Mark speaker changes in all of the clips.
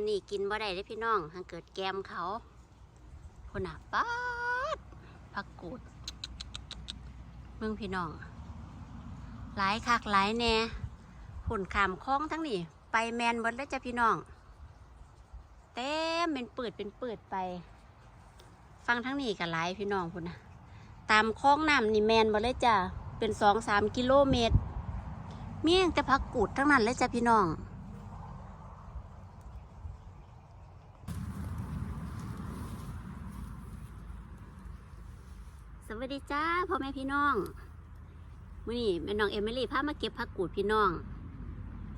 Speaker 1: นนี้กินบ่ได้ได้อพี่น้องหังเกิดแกมเขาคนน่ะป๊าดผักกูดเมืองพี่น้อง หลายคักหลายแน่ผลขามคล้องทั้งนี้ไปแมนบดแล้วจ้ะพี่น้อง เต็มเป็นเปิดเป็นเปิดไป ฟังทั้งนี้กับหลายพี่น้องพุ่นะตามคล้องน้ำนี่แมนบดเลยจ้ะเป็นสองสามกิโลเมตร เมี่ยงแต่พักกูดทั้งนั้นเลยจ้ะพี่น้อง ส วัสดีจ้าพ่อแม่พี่น้องมื่อนี้แม่น้องเอมิลี่พามาเก็บผักกูดพี่น้อง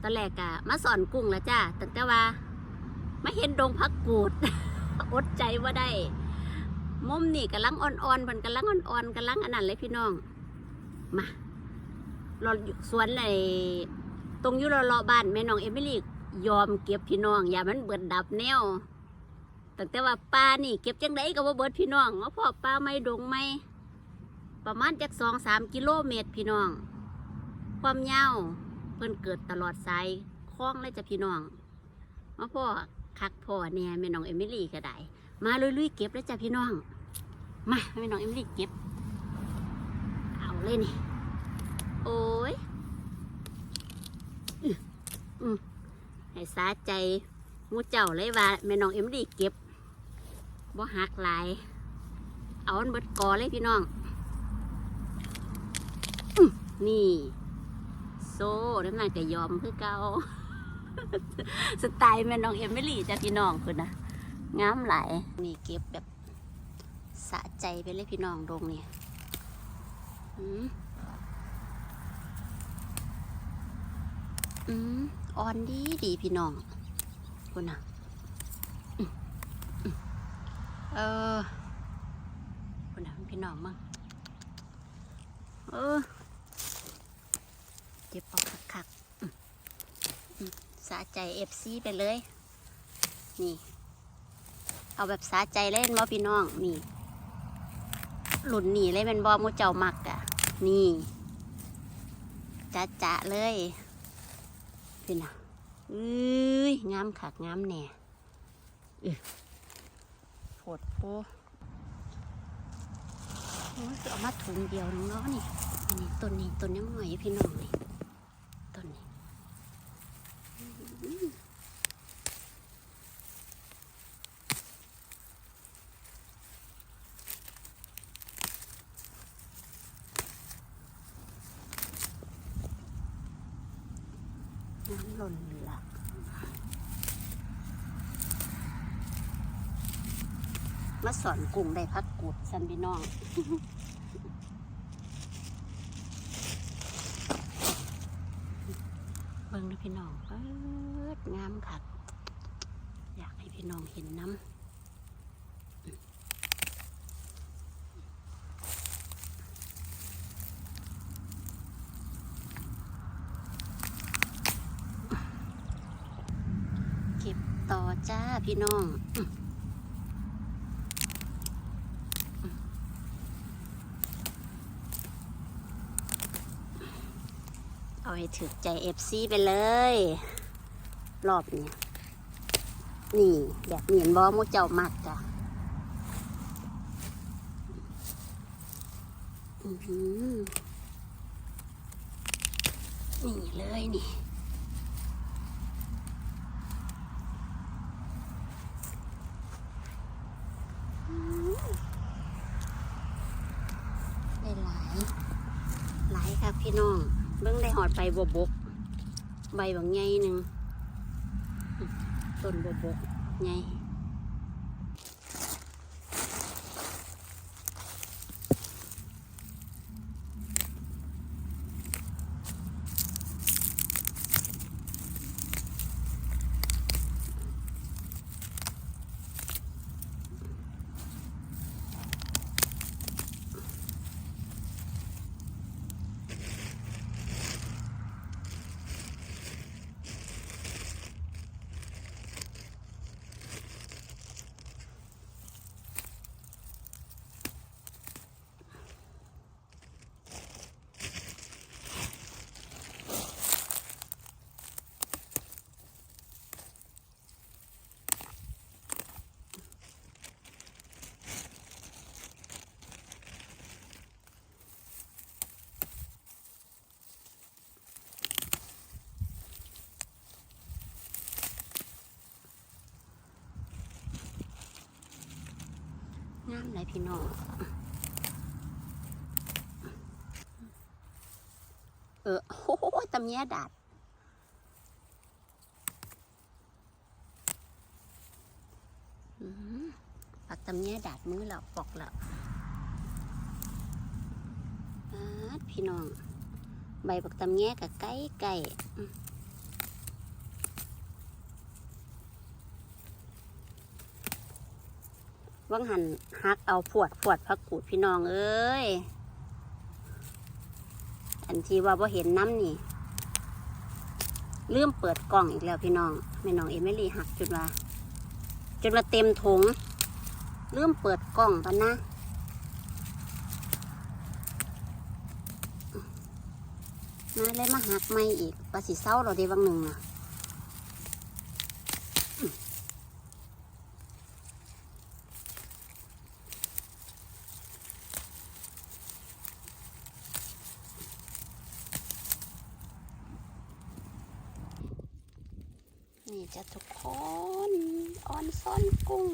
Speaker 1: ตอนแรกกะมาสอนกุ้งแล้วจ้าแต่แต่ว่าไม่เห็นดงผักกูด อดใจว่าได้มุมนี่กำลังอ่อนๆมันกำลังอ่อนๆกำลังอันนั้นเลยพี่น้อง มาเราสวนเลยตรงอยุรรอบ้านแม่น้องเอมิลี่ยอมเก็บพี่น้อง อย่ามันเบิดดับแนวแต่แต่ว่าปลานี่ เก็บจังไดก็ว่าเบิดพี่น้องว่าพ่อปลาไม่ดงไม่ ประมาณจากสองสามกิโลเมตรพี่น้อง ความยาวเพิ่นเกิดตลอดสายคล้องเลยจ้ะพี่น้องมาพ่อคักพ่อเนี่ยแม่น้องเอมิลี่ก็ได้ มาลุยๆเก็บเลยจ้ะพี่น้อง มาแม่น้องเอมิลี่เก็บ เอาเลยนี่ โอ้ยอืออืมให้สาใจมูเจ้าเลยว่าแม่น้องเอมิลี่เก็บบ่หักหลาย เอาอันเบิดกอเลยพี่น้อง นี่ โซ่น้ำหนักจะยอมคือเก่าสไตล์แม่น้องเอมิลี่จ้ะพี่น้องคุณนะงามหลายนี่เก็บแบบสะใจไปเลยพี่น้องตรงนี้อืมอืมอ่อนดีดีพี่น้องคุณนะเออคุณนะพี่น้องมั่งเออ เก็บเอาคักๆสะใจเอฟซีไปเลย นี่ เอาแบบสะใจเล่นบอพี่น้อง นี่ หลุนหนีเลยเป็นบอมูเจ้ามักอะนี่จ้าจะเลยเป็นอะเอ้ยงามคักงามแหน่เออโผดโพโอ้ยเอามาถุงเดียวนึงเนาะนี่อันนี้ต้นนี้ต้นยังหน่อยพี่น้องนี่ ต้นนี้อืมน้ำหล่นเหลือ มาสอนกุ้งได้พักกูดสันพี่น้องเบิ่งนะพี่น้องเปิดงามคักอยากให้พี่น้องเห็นน้ำเก็บต่อจ้าพี่น้องอื้อเอา ให้ถึกใจเอฟซีไปเลย รอบนี้นี่แบบเหมียนบอมูเจ้ามักจ้ะนี่เลยนี่ ได้หลาย หลายครับพี่น้อง เบิ่งได้ห อดใบบัวบก ใบบางใหญ่หนึ่งต้นบัวบกใหญ่ งามเลยพี่น้องเออโอ้โหตำแยดาดอืมปักตำแยดาดมือแล้วปอกแล้วพี่น้อง ใบปักตำแยกับไก่ไก่อืม ว่างหันฮักเอาผวดผวดพักกูดพี่น้องเอ้ย อันที่ว่าบ่เห็นน้ำนี่ลืมเปิดกล่องอีกแล้วพี่น้องแม่น้องเอมิลี่หักจุดว่าจนว่าเต็มถุงลืมเปิดกล่องปะนะมาเลยมาหักไม่อีกปลาสีเศร้าเราได้บางหนึ่งนะนี่ จะทุกคนออนซ่อนกุ้ง